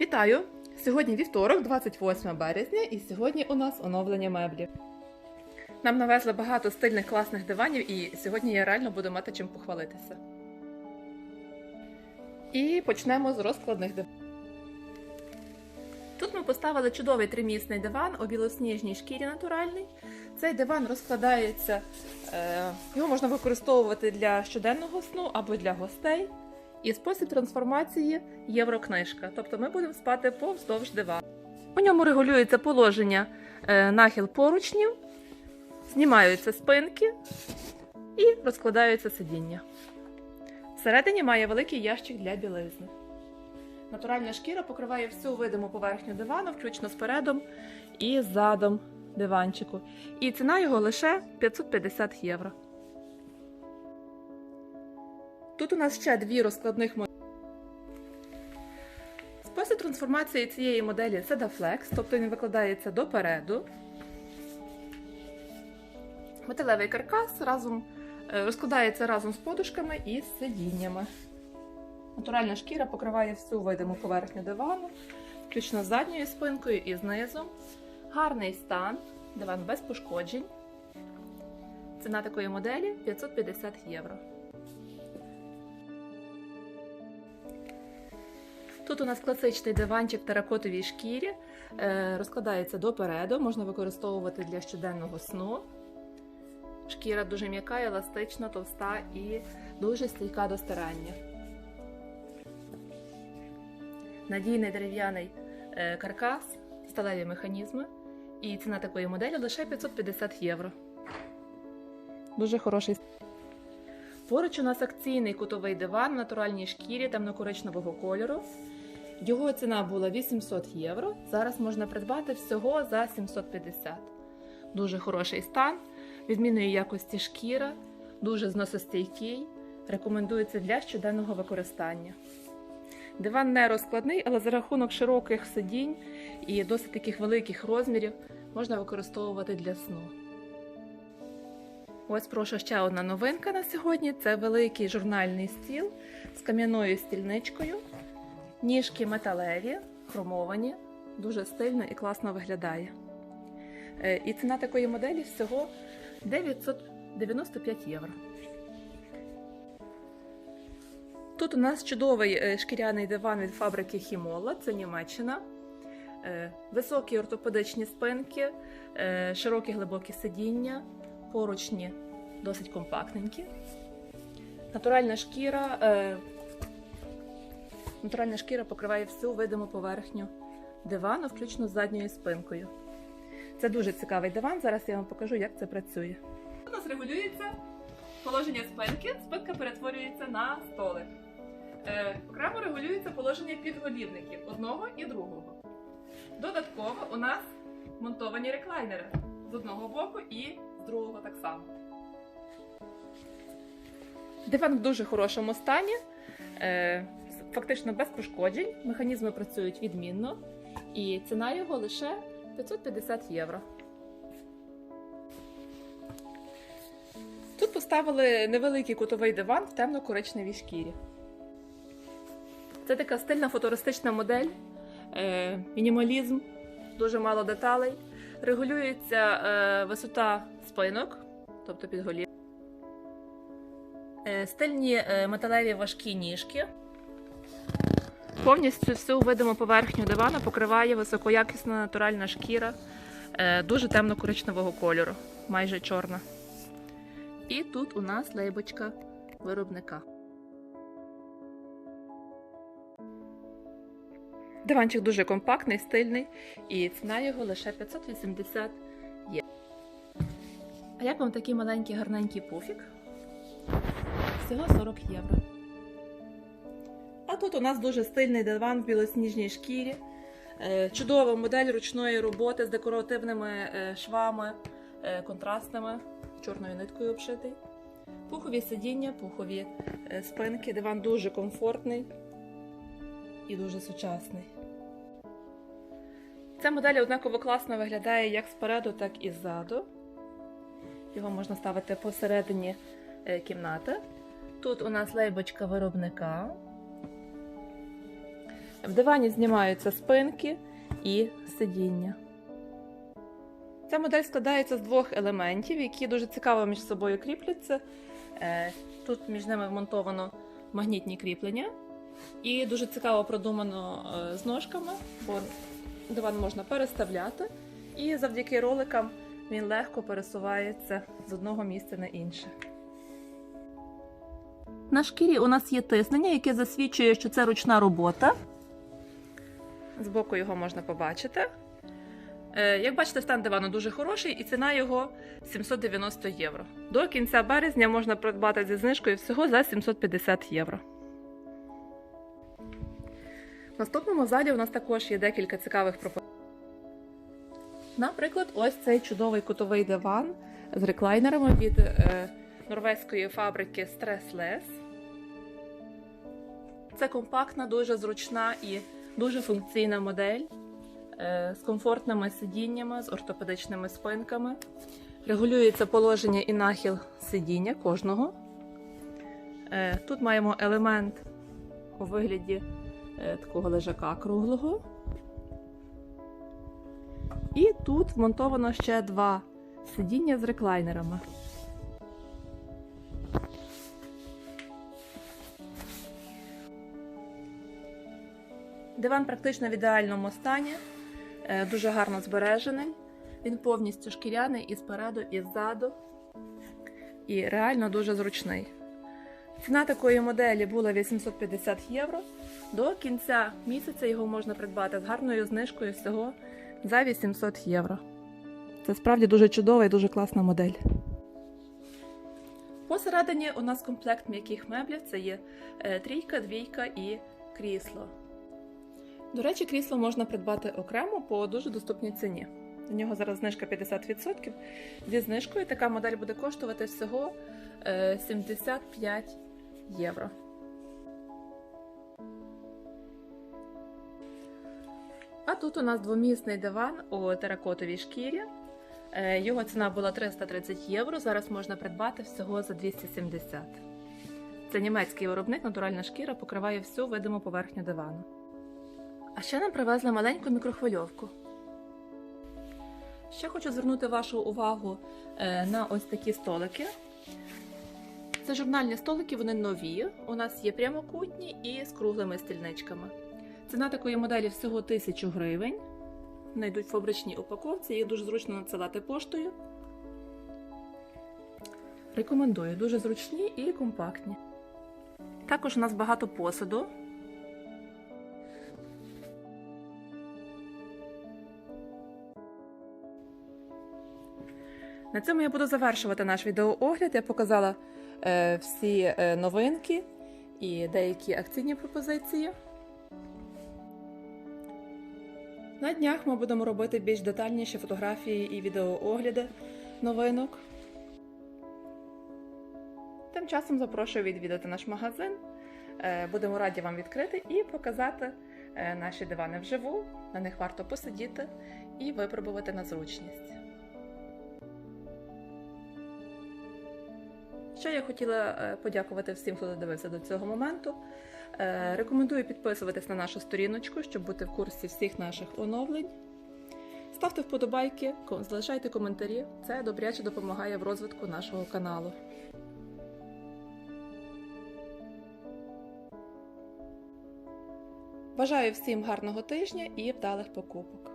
Вітаю! Сьогодні вівторок, 28 березня, і сьогодні у нас оновлення меблів. Нам навезли багато стильних класних диванів, і сьогодні я реально буду мати чим похвалитися. І почнемо з розкладних диванів. Тут ми поставили чудовий тримісний диван у білосніжній шкірі натуральний. Цей диван розкладається, е, його можна використовувати для щоденного сну або для гостей. І спосіб трансформації єврокнижка. Тобто ми будемо спати повздовж дивану. У ньому регулюється положення е, нахил поручнів, знімаються спинки і розкладаються сидіння. Всередині має великий ящик для білизни. Натуральна шкіра покриває всю видиму поверхню дивану, включно з передом і задом диванчику. І ціна його лише 550 євро. Тут у нас ще дві розкладних моделі. Спосіб трансформації цієї моделі це Flex, тобто він викладається допереду. Металевий каркас разом, е, розкладається разом з подушками і з сидіннями. Натуральна шкіра покриває всю видиму поверхню дивану, включно з задньою спинкою і знизу. Гарний стан, диван без пошкоджень. Ціна такої моделі 550 євро. Тут у нас класичний диванчик в теракотовій шкірі, е, розкладається допереду, можна використовувати для щоденного сну. Шкіра дуже м'яка, еластична, товста і дуже стійка до стирання. Надійний дерев'яний е, каркас, сталеві механізми. І ціна такої моделі лише 550 євро. Дуже хороший. Поруч у нас акційний кутовий диван в натуральній шкірі темно-коричневого кольору. Його ціна була 800 євро. Зараз можна придбати всього за 750. Дуже хороший стан, відмінної якості шкіра, дуже зносостійкий. Рекомендується для щоденного використання. Диван не розкладний, але за рахунок широких сидінь і досить таких великих розмірів можна використовувати для сну. Ось прошу ще одна новинка на сьогодні: це великий журнальний стіл з кам'яною стільничкою. Ніжки металеві, хромовані, дуже стильно і класно виглядає. Е, І ціна такої моделі всього 995 євро. Тут у нас чудовий е, шкіряний диван від фабрики Хімола, це Німеччина. Е, Високі ортопедичні спинки, широкі глибокі сидіння, поручні досить компактненькі. Натуральна шкіра. е, Натуральна шкіра покриває всю видиму поверхню дивану, включно з задньою спинкою. Це дуже цікавий диван. Зараз я вам покажу, як це працює. У нас регулюється положення спинки. Спинка перетворюється на столик. Е, окремо регулюється положення підголівників одного і другого. Додатково у нас монтовані реклайнери з одного боку і другого так само. Диван в дуже хорошому стані. Е, фактично без пошкоджень. Механізми працюють відмінно, і ціна його лише 550 євро. Тут поставили невеликий кутовий диван в темно-коричневій шкірі. Це така стильна футуристична модель, е, мінімалізм, дуже мало деталей. Регулюється е, висота спинок, тобто підголів. Е, стильні е, металеві важкі ніжки. Повністю всю видиму поверхню дивана покриває високоякісна натуральна шкіра е, дуже темно-коричневого кольору, майже чорна. І тут у нас лейбочка виробника. Диванчик дуже компактний, стильний, і ціна його лише 580 є. А як вам такий маленький гарненький пуфік? Всього 40 євро. А тут у нас дуже стильний диван в білосніжній шкірі. Е, Чудова модель ручної роботи з декоративними е, швами, е, контрастними, чорною ниткою обшитий. Пухові сидіння, пухові спинки. Диван дуже комфортний і дуже сучасний. Ця модель однаково класно виглядає як спереду, так і ззаду. Його можна ставити посередині е, кімнати. Тут у нас лейбочка виробника. В дивані знімаються спинки і сидіння. Ця модель складається з двох елементів, які дуже цікаво між собою кріпляться. Е, Тут між ними вмонтовано магнітні кріплення, і дуже цікаво продумано е, з ножками, бо диван можна переставляти, і завдяки роликам він легко пересувається з одного місця на інше. На шкірі у нас є тиснення, яке засвідчує, що це ручна робота. Збоку його можна побачити. Е, Як бачите, стан дивану дуже хороший і ціна його 790 євро. До кінця березня можна придбати зі знижкою всього за 750 євро. Наступному залі у нас також є декілька цікавих пропозицій. Наприклад, ось цей чудовий кутовий диван з реклайнерами від е, норвезької фабрики Stressless. Це компактна, дуже зручна і дуже функційна модель е, з комфортними сидіннями, з ортопедичними спинками. Регулюється положення і нахил сидіння кожного. Е, Тут маємо елемент у вигляді такого лежака круглого. І тут вмонтовано ще два сидіння з реклайнерами. Диван практично в ідеальному стані, е, дуже гарно збережений. Він повністю шкіряний і спереду, і ззаду. І реально дуже зручний. Ціна такої моделі була 850 євро. До кінця місяця його можна придбати з гарною знижкою всього за 800 євро. Це справді дуже чудова і дуже класна модель. Посередині у нас комплект м'яких меблів це є е, трійка, двійка і крісло. До речі, крісло можна придбати окремо по дуже доступній ціні. У нього зараз знижка 50%. Зі знижкою така модель буде коштувати всього е, 75 євро. А тут у нас двомісний диван у теракотовій шкірі. Е, Його ціна була 330 євро. Зараз можна придбати всього за 270. Це німецький виробник, натуральна шкіра покриває всю видиму поверхню дивану. А ще нам привезли маленьку мікрохвильовку. Ще хочу звернути вашу увагу е, на ось такі столики. Це журнальні столики, вони нові. У нас є прямокутні і з круглими стільничками. Ціна такої моделі всього 1000 гривень. Вони йдуть в фабричній упаковці, їх дуже зручно надсилати поштою. Рекомендую, дуже зручні і компактні. Також у нас багато посуду. На цьому я буду завершувати наш відеоогляд. Я показала всі е, новинки і деякі акційні пропозиції. На днях ми будемо робити більш детальніші фотографії і відеоогляди новинок. Тим часом запрошую відвідати наш магазин. Е, Будемо раді вам відкрити і показати е, наші дивани вживу. На них варто посидіти і випробувати на зручність. Ще я хотіла е, подякувати всім, хто додивився до цього моменту. Е, Рекомендую підписуватись на нашу сторіночку, щоб бути в курсі всіх наших оновлень. Ставте вподобайки, залишайте коментарі. Це добряче допомагає в розвитку нашого каналу. Бажаю всім гарного тижня і вдалих покупок!